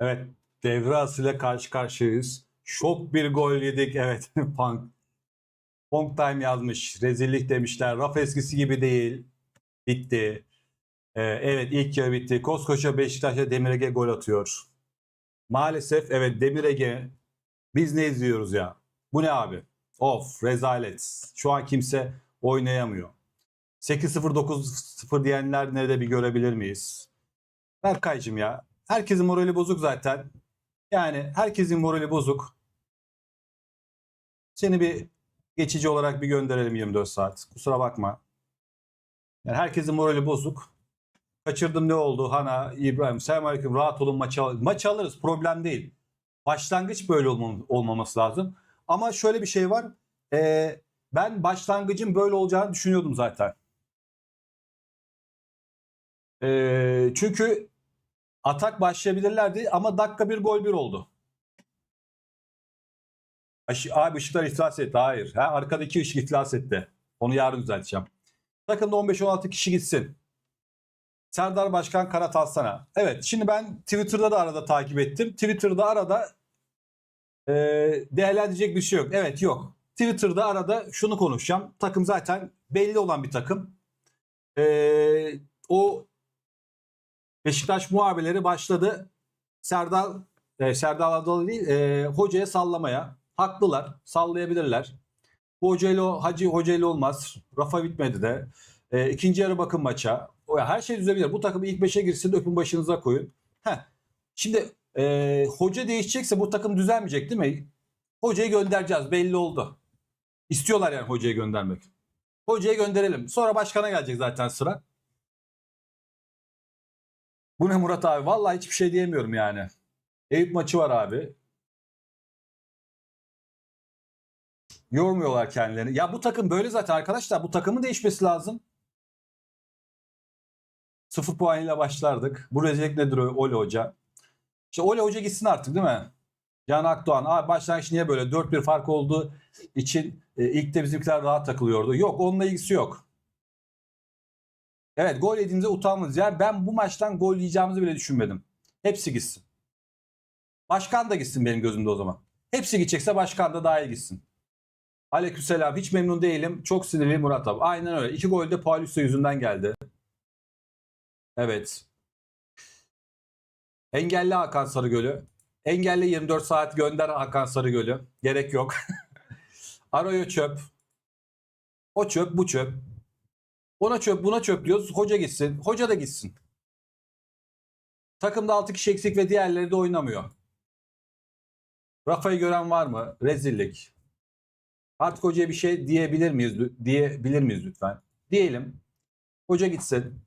Evet, devre arasıyla karşı karşıyayız. Şok bir gol yedik. Evet, Punk. Punk time yazmış. Rezillik demişler. Raf eskisi gibi değil. Bitti. Ee, evet, ilk yarı bitti. Koskoca Beşiktaş'a Demir Ege gol atıyor. Maalesef evet Demir Ege biz ne izliyoruz ya? Bu ne abi? Of rezalet. Şu an kimse oynayamıyor. 8-0 9-0 diyenler nerede bir görebilir miyiz? Berkaycığım ya. Herkesin morali bozuk zaten. Yani herkesin morali bozuk. Seni bir geçici olarak bir gönderelim 24 saat. Kusura bakma. Yani herkesin morali bozuk. Kaçırdım ne oldu? Hana, İbrahim, selamünaleyküm. Rahat olun maçı al. Maçı alırız. Problem değil. Başlangıç böyle olmam- olmaması lazım. Ama şöyle bir şey var. Ee, ben başlangıcın böyle olacağını düşünüyordum zaten. Ee, çünkü atak başlayabilirlerdi ama dakika bir gol bir oldu. Abi ışıklar iflas etti. Hayır. Ha, arkadaki ışık iflas etti. Onu yarın düzelteceğim. Takımda 15-16 kişi gitsin. Serdar Başkan Kanat alsana. Evet şimdi ben Twitter'da da arada takip ettim. Twitter'da arada e, değerlendirecek bir şey yok. Evet yok. Twitter'da arada şunu konuşacağım. Takım zaten belli olan bir takım. E, o Beşiktaş muhabirleri başladı. Serdal e, Serdal Adalı değil e, hocaya sallamaya. Haklılar. Sallayabilirler. Bu hocayla Hacı hocayla olmaz. Rafa bitmedi de. E, ikinci yarı bakın maça. O, her şey düzebilir. Bu takım ilk beşe girsin öpün başınıza koyun. Heh. Şimdi e, hoca değişecekse bu takım düzelmeyecek değil mi? Hocayı göndereceğiz. Belli oldu. İstiyorlar yani hocayı göndermek. Hocayı gönderelim. Sonra başkana gelecek zaten sıra. Bu ne Murat abi? Vallahi hiçbir şey diyemiyorum yani. Eyüp maçı var abi. Yormuyorlar kendilerini. Ya bu takım böyle zaten arkadaşlar. Bu takımın değişmesi lazım. Sıfır puanıyla başlardık. Bu rezillik nedir o- Oli Hoca? İşte Oli Hoca gitsin artık değil mi? Can Akdoğan. Abi başlangıç niye böyle? 4-1 fark olduğu için e, ilk de bizimkiler rahat takılıyordu. Yok onunla ilgisi yok. Evet gol yediğimize utanmadınız. Yani ben bu maçtan gol yiyeceğimizi bile düşünmedim. Hepsi gitsin. Başkan da gitsin benim gözümde o zaman. Hepsi gidecekse başkan da daha iyi gitsin. Aleykümselam. Hiç memnun değilim. Çok sinirliyim Murat abi. Aynen öyle. İki gol de Paulista yüzünden geldi. Evet. Engelli Hakan Sarıgöl'ü. Engelli 24 saat gönder Hakan Sarıgöl'ü. Gerek yok. Aroyo çöp. O çöp bu çöp. Ona çöp buna çöp diyoruz. Hoca gitsin. Hoca da gitsin. Takımda 6 kişi eksik ve diğerleri de oynamıyor. Rafa'yı gören var mı? Rezillik. Artık hocaya bir şey diyebilir miyiz? Diyebilir miyiz lütfen? Diyelim. Hoca gitsin.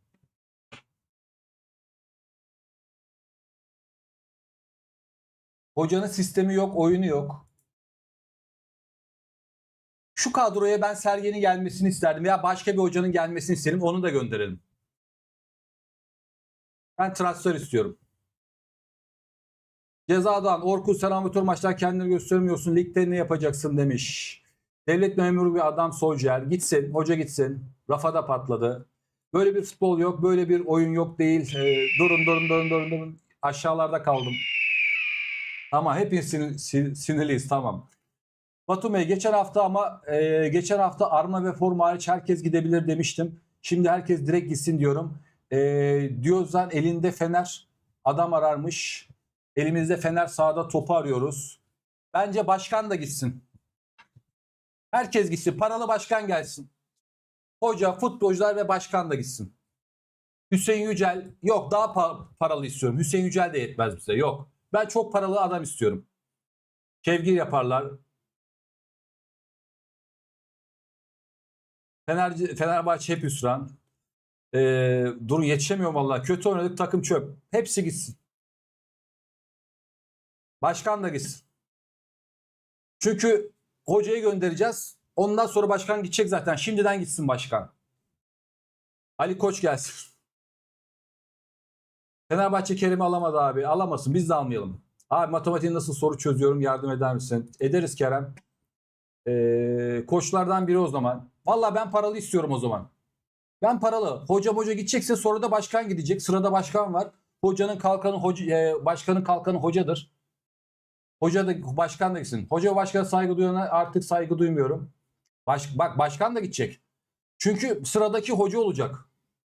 Hocanın sistemi yok, oyunu yok. Şu kadroya ben Sergen'in gelmesini isterdim veya başka bir hocanın gelmesini isterim. Onu da gönderelim. Ben transfer istiyorum. Cezadan Orkun sen amatör maçlar kendini göstermiyorsun. Ligde ne yapacaksın demiş. Devlet memuru bir adam Solskjaer. Gitsin, hoca gitsin. Rafa da patladı. Böyle bir futbol yok, böyle bir oyun yok değil. Ee, durun, durun, durun, durun, durun. Aşağılarda kaldım. Ama sin- sinirliyiz, tamam. Batu Bey geçen hafta ama e, geçen hafta arma ve forma hariç herkes gidebilir demiştim. Şimdi herkes direkt gitsin diyorum. E, Diozan elinde Fener adam ararmış. Elimizde Fener sahada topu arıyoruz. Bence başkan da gitsin. Herkes gitsin. Paralı başkan gelsin. Hoca, futbolcular ve başkan da gitsin. Hüseyin Yücel yok daha pa- paralı istiyorum. Hüseyin Yücel de yetmez bize. Yok. Ben çok paralı adam istiyorum. Kevgir yaparlar. Fener, Fenerbahçe hep hüsran. Ee, dur yetişemiyorum vallahi. Kötü oynadık takım çöp. Hepsi gitsin. Başkan da gitsin. Çünkü hocayı göndereceğiz. Ondan sonra başkan gidecek zaten. Şimdiden gitsin başkan. Ali Koç gelsin. Fenerbahçe Kerim'i alamadı abi. Alamasın. Biz de almayalım. Abi matematiği nasıl soru çözüyorum yardım eder misin? Ederiz Kerem. Ee, koçlardan biri o zaman. Valla ben paralı istiyorum o zaman. Ben paralı. Hoca hoca gidecekse sonra da başkan gidecek. Sırada başkan var. Hocanın kalkanı hoca, e, başkanın kalkanı hocadır. Hoca da başkan da gitsin. Hoca ve başkana saygı duyana artık saygı duymuyorum. Baş, bak başkan da gidecek. Çünkü sıradaki hoca olacak.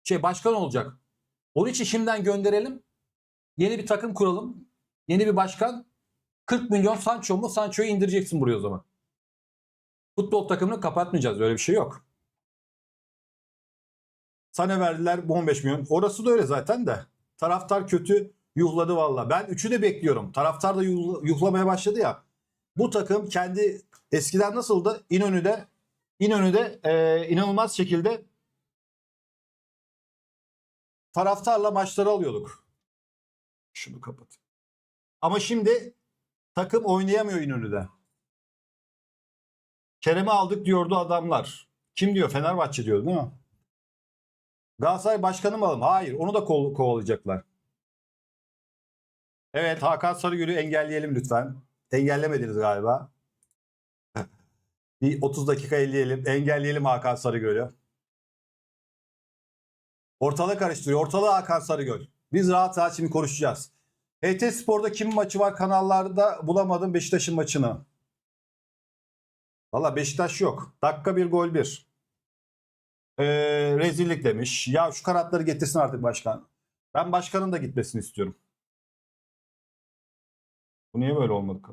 Şey başkan olacak. Onun için şimdiden gönderelim. Yeni bir takım kuralım. Yeni bir başkan. 40 milyon Sancho mu? Sancho'yu indireceksin buraya o zaman. Futbol takımını kapatmayacağız. Öyle bir şey yok. Sana verdiler bu 15 milyon. Orası da öyle zaten de. Taraftar kötü yuhladı valla. Ben 3'ü de bekliyorum. Taraftar da yuhla- yuhlamaya başladı ya. Bu takım kendi eskiden nasıldı? İnönü'de İnönü'de e, inanılmaz şekilde taraftarla maçları alıyorduk. Şunu kapat. Ama şimdi takım oynayamıyor İnönü'de. Kerem'i aldık diyordu adamlar. Kim diyor? Fenerbahçe diyor değil mi? Galatasaray başkanı mı alalım? Hayır. Onu da kol- kovalayacaklar. Evet Hakan Sarıgül'ü engelleyelim lütfen. Engellemediniz galiba. Bir 30 dakika elleyelim. Engelleyelim Hakan Sarıgöl'ü. Ortalığı karıştırıyor. Ortalığı Hakan Sarıgöl. Biz rahat rahat şimdi konuşacağız. HT Spor'da kimin maçı var kanallarda bulamadım Beşiktaş'ın maçını. Valla Beşiktaş yok. Dakika bir gol bir. Ee, rezillik demiş. Ya şu kanatları getirsin artık başkan. Ben başkanın da gitmesini istiyorum. Bu niye böyle olmadı?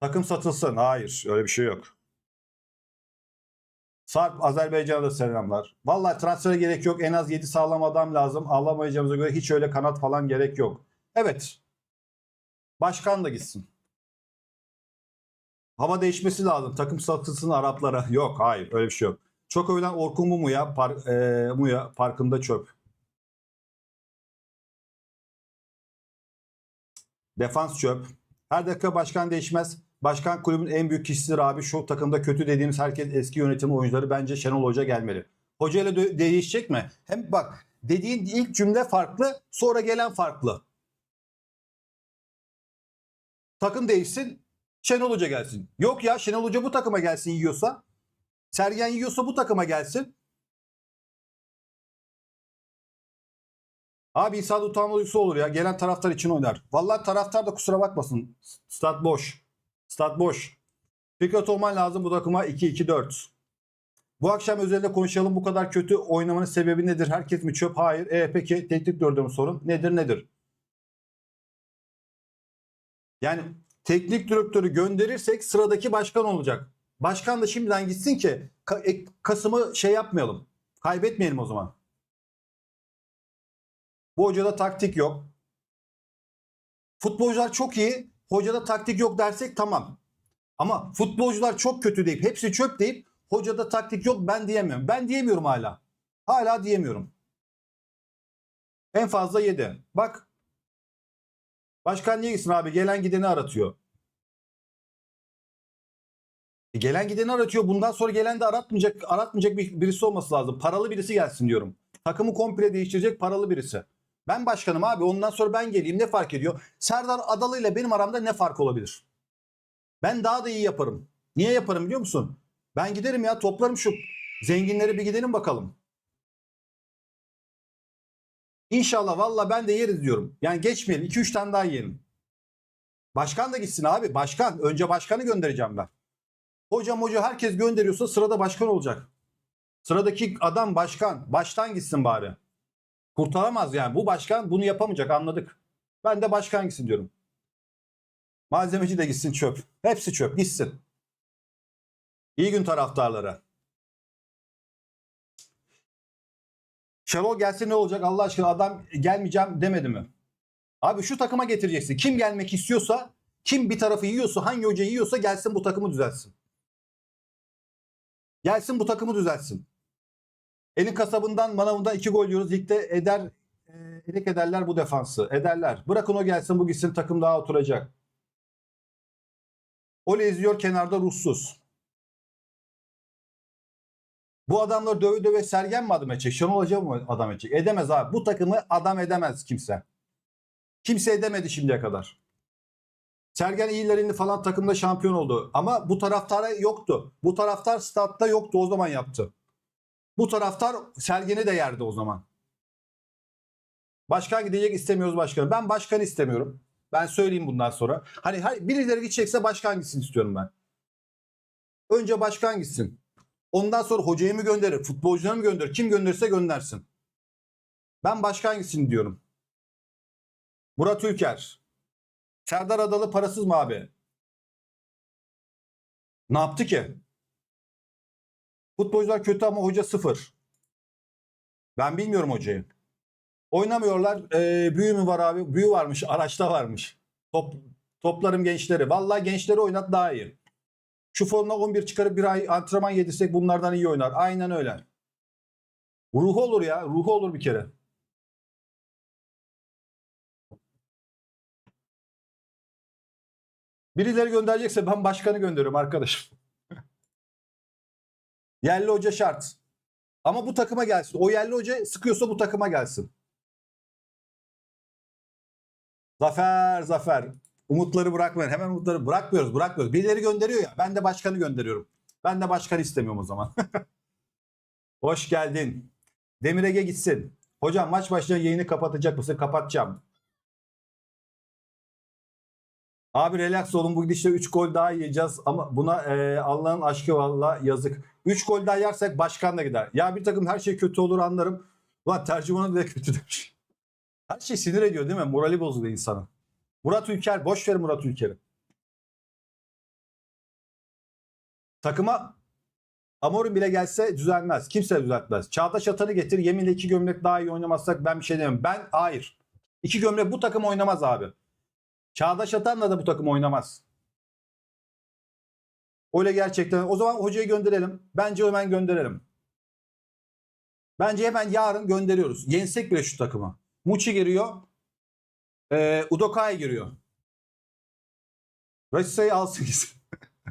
Takım satılsın. Hayır. Öyle bir şey yok. Sarp Azerbaycan'a da selamlar. Vallahi transfere gerek yok. En az 7 sağlam adam lazım. Alamayacağımıza göre hiç öyle kanat falan gerek yok. Evet. Başkan da gitsin. Hava değişmesi lazım. Takım satılsın Araplara. Yok. Hayır. Öyle bir şey yok. Çok övülen Orkun Mumuya, par, e, Muya parkında çöp. Defans çöp. Her dakika başkan değişmez. Başkan kulübün en büyük kişisidir abi. Şu takımda kötü dediğimiz herkes eski yönetim oyuncuları. Bence Şenol Hoca gelmeli. Hoca ile de- değişecek mi? Hem bak dediğin ilk cümle farklı. Sonra gelen farklı. Takım değişsin. Şenol Hoca gelsin. Yok ya Şenol Hoca bu takıma gelsin yiyorsa. Sergen yiyorsa bu takıma gelsin. Abi insan utanma olur ya. Gelen taraftar için oynar. Vallahi taraftar da kusura bakmasın. Stat boş. Stat boş. Fikret olman lazım bu takıma 2-2-4. Bu akşam özelinde konuşalım. Bu kadar kötü oynamanın sebebi nedir? Herkes mi çöp? Hayır. E peki teknik gördüğüm sorun nedir nedir? Yani teknik direktörü gönderirsek sıradaki başkan olacak. Başkan da şimdiden gitsin ki e, Kasım'ı şey yapmayalım. Kaybetmeyelim o zaman. Bu hocada taktik yok. Futbolcular çok iyi. Hocada taktik yok dersek tamam. Ama futbolcular çok kötü deyip hepsi çöp deyip hocada taktik yok ben diyemiyorum. Ben diyemiyorum hala. Hala diyemiyorum. En fazla 7. Bak. Başkan niye gitsin abi? Gelen gideni aratıyor. E, Gelen gideni aratıyor. Bundan sonra gelen de aratmayacak, aratmayacak bir, birisi olması lazım. Paralı birisi gelsin diyorum. Takımı komple değiştirecek paralı birisi. Ben başkanım abi ondan sonra ben geleyim ne fark ediyor? Serdar Adalı ile benim aramda ne fark olabilir? Ben daha da iyi yaparım. Niye yaparım biliyor musun? Ben giderim ya toplarım şu zenginleri bir gidelim bakalım. İnşallah valla ben de yeriz diyorum. Yani geçmeyelim 2-3 tane daha yiyelim. Başkan da gitsin abi. Başkan. Önce başkanı göndereceğim ben. Hocam hoca herkes gönderiyorsa sırada başkan olacak. Sıradaki adam başkan. Baştan gitsin bari. Kurtaramaz yani. Bu başkan bunu yapamayacak anladık. Ben de başkan gitsin diyorum. Malzemeci de gitsin çöp. Hepsi çöp gitsin. İyi gün taraftarlara. Şenol gelse ne olacak Allah aşkına adam gelmeyeceğim demedi mi? Abi şu takıma getireceksin. Kim gelmek istiyorsa, kim bir tarafı yiyorsa, hangi hoca yiyorsa gelsin bu takımı düzeltsin. Gelsin bu takımı düzeltsin. Elin kasabından manavından iki gol yiyoruz. Ligde eder e, elek ederler bu defansı. Ederler. Bırakın o gelsin bu gitsin takım daha oturacak. Ole izliyor kenarda ruhsuz. Bu adamlar döve döve sergen mi adam edecek? Şenol Hoca mı adam edecek? Edemez abi. Bu takımı adam edemez kimse. Kimse edemedi şimdiye kadar. Sergen iyilerini falan takımda şampiyon oldu. Ama bu taraftara yoktu. Bu taraftar statta yoktu o zaman yaptı. Bu taraftar Sergen'i de yerdi o zaman. Başkan gidecek istemiyoruz başkanı. Ben başkan istemiyorum. Ben söyleyeyim bundan sonra. Hani hay- birileri gidecekse başkan gitsin istiyorum ben. Önce başkan gitsin. Ondan sonra hocayı mı gönderir, futbolcuları mı gönderir? Kim gönderirse göndersin. Ben başkan gitsin diyorum. Murat Ülker. Serdar Adalı parasız mı abi? Ne yaptı ki? Futbolcular kötü ama hoca sıfır. Ben bilmiyorum hocayı. Oynamıyorlar. Ee, büyü mü var abi? Büyü varmış. Araçta varmış. Top, toplarım gençleri. Vallahi gençleri oynat daha iyi. Şu formla 11 çıkarıp bir ay antrenman yedirsek bunlardan iyi oynar. Aynen öyle. Ruhu olur ya. Ruhu olur bir kere. Birileri gönderecekse ben başkanı gönderiyorum arkadaşım. yerli hoca şart. Ama bu takıma gelsin. O yerli hoca sıkıyorsa bu takıma gelsin. Zafer, zafer. Umutları bırakmayın. Hemen umutları bırakmıyoruz, bırakmıyoruz. Birileri gönderiyor ya. Ben de başkanı gönderiyorum. Ben de başkan istemiyorum o zaman. Hoş geldin. Demir Ege gitsin. Hocam maç başlayınca yayını kapatacak mısın? Kapatacağım. Abi relax olun bu gidişle 3 gol daha yiyeceğiz ama buna e, Allah'ın aşkı valla yazık. 3 gol daha yersek başkan da gider. Ya bir takım her şey kötü olur anlarım. Ulan tercümanı bile kötü demiş. Her şey sinir ediyor değil mi? Morali bozuluyor insanın. Murat Ülker boş ver Murat Ülker'i. Takıma Amorim bile gelse düzelmez. Kimse düzeltmez. Çağdaş Atan'ı getir. Yeminle iki gömlek daha iyi oynamazsak ben bir şey demem. Ben hayır. İki gömlek bu takım oynamaz abi. Çağdaş Atan'la da bu takım oynamaz. Öyle gerçekten. O zaman hocayı gönderelim. Bence hemen gönderelim. Bence hemen yarın gönderiyoruz. Yensek bile şu takımı. Muçi giriyor. Ee, Udokai giriyor. Rashisa'yı alsın gitsin.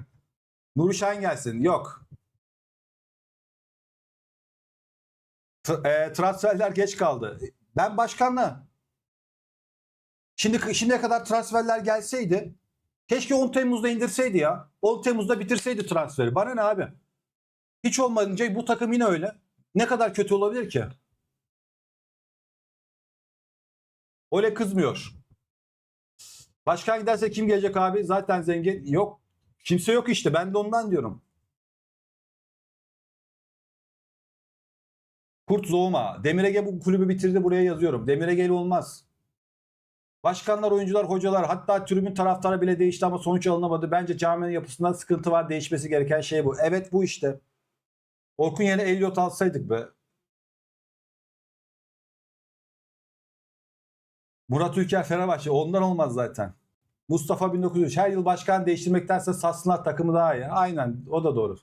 Nuri Şahin gelsin. Yok. T- e, transferler geç kaldı. Ben başkanla Şimdi şimdiye kadar transferler gelseydi keşke 10 Temmuz'da indirseydi ya. 10 Temmuz'da bitirseydi transferi. Bana ne abi? Hiç olmayınca bu takım yine öyle. Ne kadar kötü olabilir ki? Öyle kızmıyor. Başkan giderse kim gelecek abi? Zaten zengin. Yok. Kimse yok işte. Ben de ondan diyorum. Kurt Zoğma. Demirege bu kulübü bitirdi. Buraya yazıyorum. Demirege olmaz. Başkanlar, oyuncular, hocalar hatta tribün taraftarı bile değişti ama sonuç alınamadı. Bence caminin yapısından sıkıntı var. Değişmesi gereken şey bu. Evet bu işte. Orkun yerine Elliot alsaydık be. Murat Ülker Fenerbahçe ondan olmaz zaten. Mustafa 1903 her yıl başkan değiştirmektense satsınlar takımı daha iyi. Aynen o da doğru.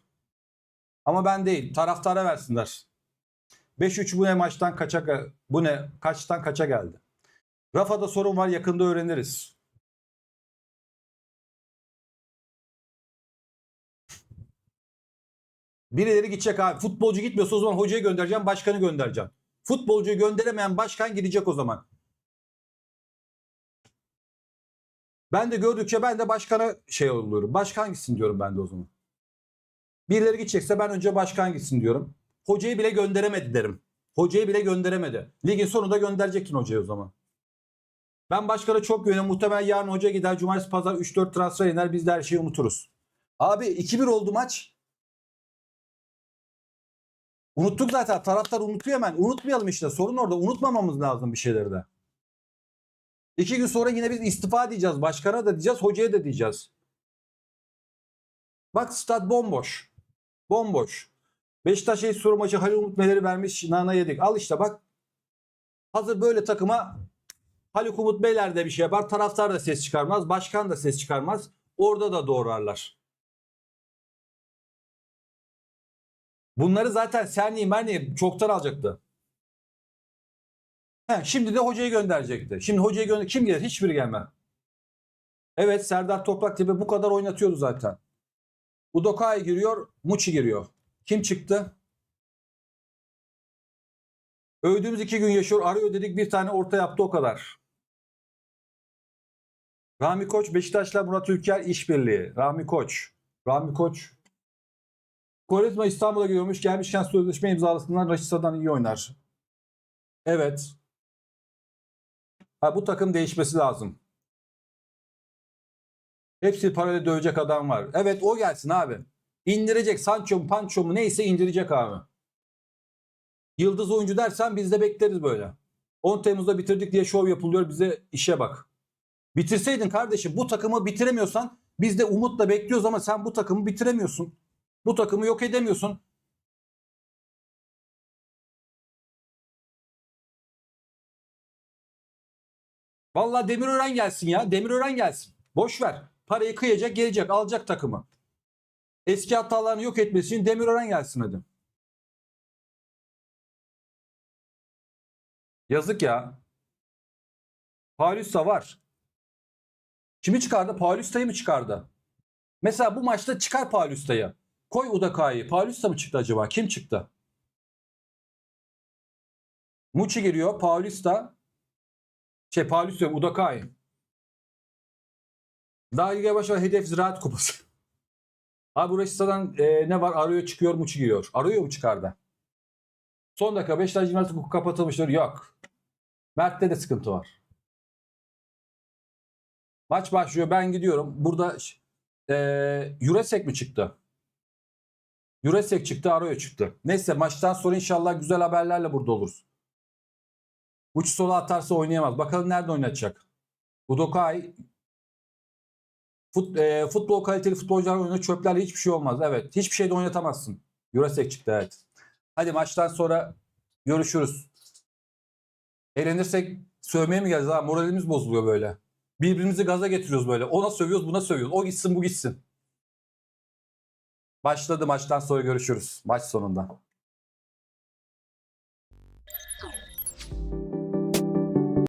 Ama ben değil. Taraftara versinler. 5-3 bu ne maçtan kaça bu ne kaçtan kaça geldi. Rafa'da sorun var yakında öğreniriz. Birileri gidecek abi. Futbolcu gitmiyorsa o zaman hocayı göndereceğim, başkanı göndereceğim. Futbolcuyu gönderemeyen başkan gidecek o zaman. Ben de gördükçe ben de başkana şey oluyorum. Başkan gitsin diyorum ben de o zaman. Birileri gidecekse ben önce başkan gitsin diyorum. Hocayı bile gönderemedi derim. Hocayı bile gönderemedi. Ligin sonunda gönderecektin hocayı o zaman. Ben başkana çok güveniyorum. Muhtemelen yarın hoca gider. Cumartesi pazar 3-4 transfer iner. Biz de her şeyi unuturuz. Abi 2-1 oldu maç. Unuttuk zaten. Taraftar unutuyor hemen. Unutmayalım işte. Sorun orada. Unutmamamız lazım bir şeyleri de. İki gün sonra yine biz istifa diyeceğiz. Başkana da diyeceğiz. Hocaya da diyeceğiz. Bak stat bomboş. Bomboş. Beşiktaş soru maçı Halil Umut Meler'i vermiş. Nana yedik. Al işte bak. Hazır böyle takıma Haluk Umut Beyler de bir şey yapar. Taraftar da ses çıkarmaz. Başkan da ses çıkarmaz. Orada da doğrarlar. Bunları zaten Serni Merni çoktan alacaktı. He, şimdi de hocayı gönderecekti. Şimdi hocayı gönder kim gelir? Hiçbiri gelmez. Evet Serdar Topraktepe bu kadar oynatıyordu zaten. Udokai giriyor, Muçi giriyor. Kim çıktı? Övdüğümüz iki gün yaşıyor. Arıyor dedik bir tane orta yaptı o kadar. Rami Koç, Beşiktaş'la Murat Ülker işbirliği. Rami Koç. Rami Koç. Korizma İstanbul'a gidiyormuş. Gelmişken sözleşme imzalasınlar. Raşisa'dan iyi oynar. Evet. Ha, bu takım değişmesi lazım. Hepsi parayla dövecek adam var. Evet o gelsin abi. İndirecek. Sancho mu Pancho mu neyse indirecek abi. Yıldız oyuncu dersen biz de bekleriz böyle. 10 Temmuz'da bitirdik diye şov yapılıyor. Bize işe bak. Bitirseydin kardeşim bu takımı bitiremiyorsan biz de umutla bekliyoruz ama sen bu takımı bitiremiyorsun. Bu takımı yok edemiyorsun. Vallahi Demirören gelsin ya. Demirören gelsin. Boş ver. Parayı kıyacak, gelecek, alacak takımı. Eski hatalarını yok etmesi için Demirören gelsin hadi. Yazık ya. Paulista var. Kimi çıkardı? Paulista'yı mı çıkardı? Mesela bu maçta çıkar Paulista'yı. Koy Udaka'yı. Paulista mı çıktı acaba? Kim çıktı? Muçi giriyor. Paulista. Şey Paulista Udaka'yı. Daha lige başlar hedef Ziraat Kupası. Abi bu Reşita'dan e, ne var? Arıyor çıkıyor Muçi giriyor. Arıyor mu çıkardı? Son dakika Beşiktaş Hukuku kapatılmıştır. Yok. Mert'te de sıkıntı var. Maç başlıyor. Ben gidiyorum. Burada e, Juresek mi çıktı? Juresek çıktı. Arroyo çıktı. Neyse maçtan sonra inşallah güzel haberlerle burada oluruz. Uç sola atarsa oynayamaz. Bakalım nerede oynatacak? Udokai fut, e, futbol kaliteli futbolcular oynuyor. Çöplerle hiçbir şey olmaz. Evet. Hiçbir şeyde oynatamazsın. Juresek çıktı evet. Hadi maçtan sonra görüşürüz. Eğlenirsek sövmeye mi geleceğiz? Ha, moralimiz bozuluyor böyle. Birbirimizi gaza getiriyoruz böyle. Ona sövüyoruz, buna sövüyoruz. O gitsin, bu gitsin. Başladı maçtan sonra görüşürüz. Maç sonunda.